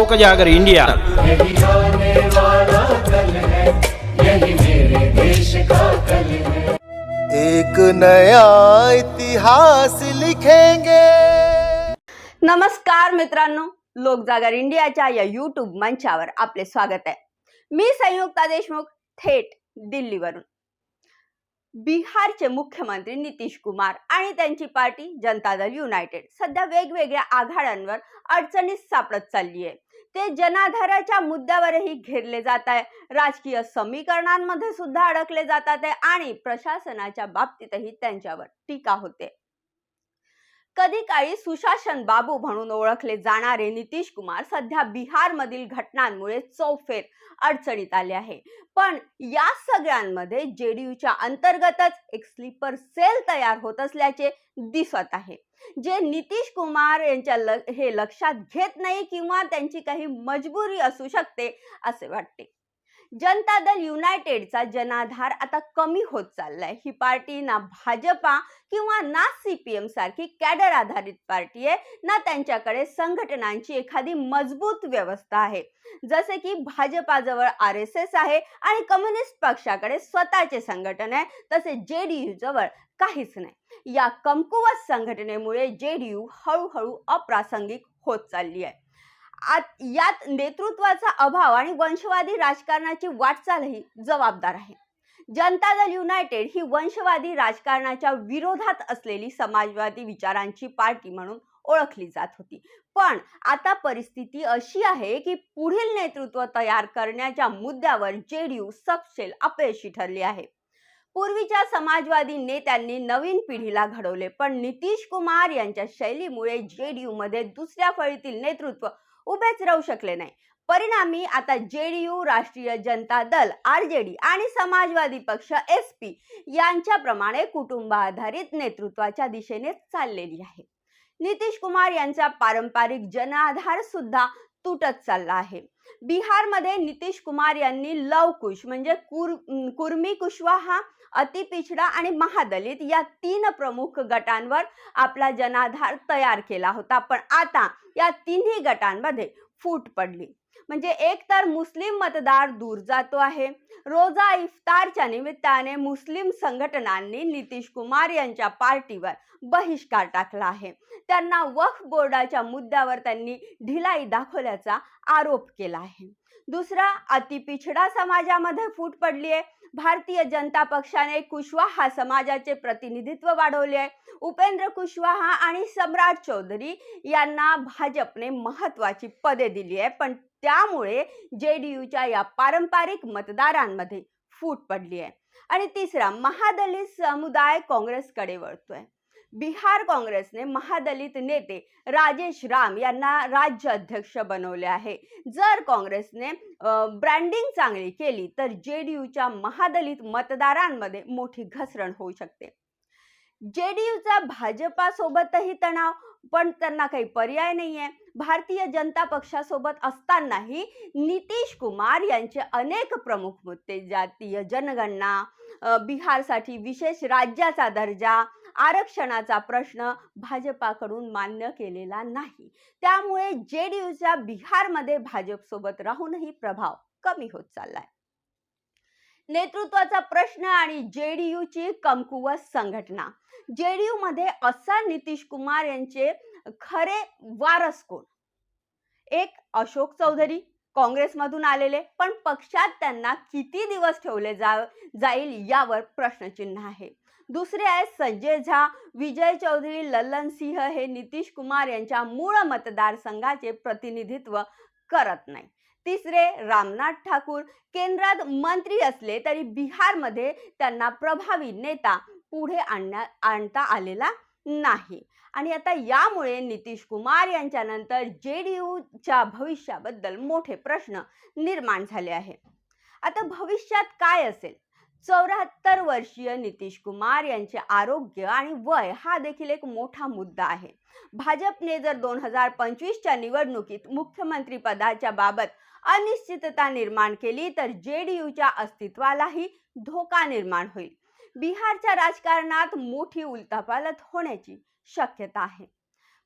लोक जागर इंडिया। यही आने वाला कल है यही मेरे देश का कल है एक नया इतिहास लिखेंगे। नमस्कार मित्रांनो लोकजागर इंडियाच्या या युट्यूब मंचावर आपले स्वागत आहे. मी संयुक्ता देशमुख थेट दिल्लीवरून. बिहारचे मुख्यमंत्री नितीश कुमार आणि त्यांची पार्टी जनता दल युनायटेड सध्या वेगवेगळ्या आघाड्यांवर अडचणीत सापडत चालली आहे. ते जनाधाराच्या मुद्द्यावरही घेरले जात आहे. राजकीय समीकरणांमध्ये सुद्धा अडकले जातात आहे आणि प्रशासनाच्या बाबतीतही त्यांच्यावर टीका होते. कधी काळी सुशासन बाबू म्हणून ओळखले जाणारे नितीश कुमार सध्या बिहारमधील घटनांमुळे चौफेर अडचणीत आले आहे. पण या सगळ्यांमध्ये जेडीयूच्या अंतर्गतच एक स्लीपर सेल तयार होत असल्याचे दिसत आहे. जे नितीश कुमार यांच्या ल हे लक्षात घेत नाही किंवा त्यांची काही मजबुरी असू शकते असे वाटते. जनता दल युनायटेडचा जनाधार आता कमी होत चाललाय. ही पार्टी ना भाजपा किंवा ना सीपीएम सारखी कॅडर आधारित पार्टी आहे ना त्यांच्याकडे संघटनांची एखादी मजबूत व्यवस्था आहे. जसे की भाजपाजवळ आर एस एस आहे आणि कम्युनिस्ट पक्षाकडे स्वतःचे संघटन आहे तसे जे डी जवळ काहीच नाही. या कमकुवत संघटनेमुळे जे डी यू हळूहळू अप्रासंगिक होत चालली आहे. आत यात नेतृत्वाचा अभाव आणि वंशवादी राजकारणाची वाटचालही जबाबदार आहे. जनता दल युनायटेड ही वंशवादी राजकारणाच्या विरोधात असलेली समाजवादी विचारांची पार्टी म्हणून ओळखली जात होती. पण आता परिस्थिती अशी आहे की पुढील नेतृत्व तयार करण्याच्या मुद्द्यावर जेडीयू सपशेल अपयशी ठरली आहे. पूर्वीच्या समाजवादी नेत्यांनी नवीन पिढीला घडवले पण नितीश कुमार यांच्या शैलीमुळे जे डी यूमध्ये दुसऱ्या फळीतील नेतृत्व उभेच राहू शकले नाही. परिणामी आता जेडीयू राष्ट्रीय Janata Dal R J D आणि समाजवादी पक्ष एस पी यांच्याप्रमाणे कुटुंब आधारित नेतृत्वाच्या दिशेने चाललेली आहे. नितीश कुमार यांचा पारंपरिक जनाधार सुद्धा तुटत चालला आहे. बिहारमध्ये नितीश कुमार यांनी लवकुश म्हणजे कुर कुर्मी कुशवाहा अतिपिछडा आणि महादलित या तीन प्रमुख गटांवर आपला जनाधार तयार केला होता. पण आता या तिन्ही गटांमध्ये फूट पडली. म्हणजे एक तर मुस्लिम मतदार दूर जातो आहे. रोजा इफ्तारच्या निमित्ताने मुस्लिम संघटनांनी नितीश कुमार यांच्या पार्टीवर बहिष्कार टाकला आहे. त्यांना वक्फ बोर्डाच्या मुद्द्यावर त्यांनी ढिलाई दाखवल्याचा आरोप केला आहे. दुसरा अतिपिछडा समाजामध्ये फूट पडली आहे भारतीय जनता पक्षाने कुशवाहा समाजाचे प्रतिनिधित्व वाढवले आहे. उपेंद्र कुशवाहा आणि सम्राट चौधरी यांना भाजपने महत्वाची पदे दिली आहे. पण त्यामुळे जे डी यूच्या या पारंपरिक मतदारांमध्ये फूट पडली आहे. आणि तिसरा महादलित समुदाय काँग्रेसकडे वळतोय. बिहार काँग्रेसने महादलित नेते राजेश राम यांना राज्य अध्यक्ष बनवले आहे. जर काँग्रेसने ब्रँडिंग चांगली केली तर जे डी यूच्या महादलित मतदारांमध्ये मोठी घसरण होऊ शकते. जे डी यूचा भाजपासोबतही तणाव पण त्यांना काही पर्याय नाही आहे भारतीय जनता पक्षासोबत असतानाही नितीश कुमार यांचे अनेक प्रमुख मुद्दे जातीय जनगणना बिहारसाठी विशेष राज्याचा दर्जा आरक्षणाचा प्रश्न भाजपाकडून मान्य केलेला नाही. त्यामुळे जेडीयूचा बिहारमध्ये भाजपसोबत राहूनही प्रभाव कमी होत चाललाय. नेतृत्वाचा प्रश्न आणि जे डी यूची कमकुवत संघटना. जेडीयू मध्ये असा नितीश कुमार यांचे खरे वारस कोण? एक अशोक चौधरी काँग्रेसमधून आलेले पण पक्षात त्यांना किती दिवस ठेवले जा जाईल यावर प्रश्नचिन्ह आहे. दुसरे आहे संजय झा विजय चौधरी लल्लन सिंह हे नितीश कुमार यांच्या मूळ मतदारसंघाचे प्रतिनिधित्व करत नाही. तिसरे रामनाथ ठाकूर केंद्रात मंत्री असले तरी बिहारमध्ये त्यांना प्रभावी नेता पुढे आणण्या आणता आलेला नाही. आणि आता यामुळे नितीश कुमार यांच्या नंतर यूच्या भविष्याबद्दल मोठे प्रश्न निर्माण झाले आहे. आता भविष्यात काय असेल? चौऱ्याहत्तर वर्षीय नितीश कुमार यांचे आरोग्य आणि वय हा देखील एक मोठा मुद्दा आहे. भाजपने जर दोन हजार पंचवीसच्या निवडणुकीत मुख्यमंत्री पदाच्या बाबत अनिश्चितता निर्माण केली तर जे डी यूच्या अस्तित्वालाही धोका निर्माण होईल. बिहारच्या राजकारणात मोठी उलथापालथ होण्याची शक्यता आहे.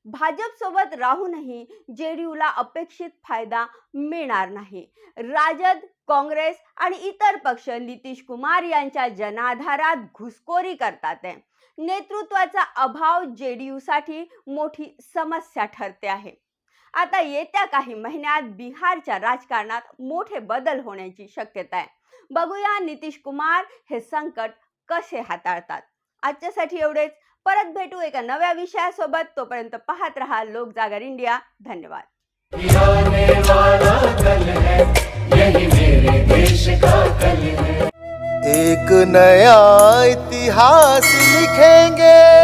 भाजपसोबत राहूनही जे डी यूला अपेक्षित फायदा मिळणार नाही. राजद काँग्रेस आणि इतर पक्ष नितीश कुमार यांच्या जनाधारात घुसखोरी करतात आहे. नेतृत्वाचा अभाव जेडीयू साठी मोठी समस्या ठरते आहे. आता येत्या काही महिन्यात बिहारच्या राजकारणात मोठे बदल होण्याची शक्यता आहे. बघूया नितीश कुमार हे संकट कसे हाताळतात. आजच्यासाठी एवढेच. परत भेटू एका नव्या विषयासोबत. तोपर्यंत पाहत रहा लोक जागर इंडिया धन्यवाद. नया इतिहास लिखेंगे।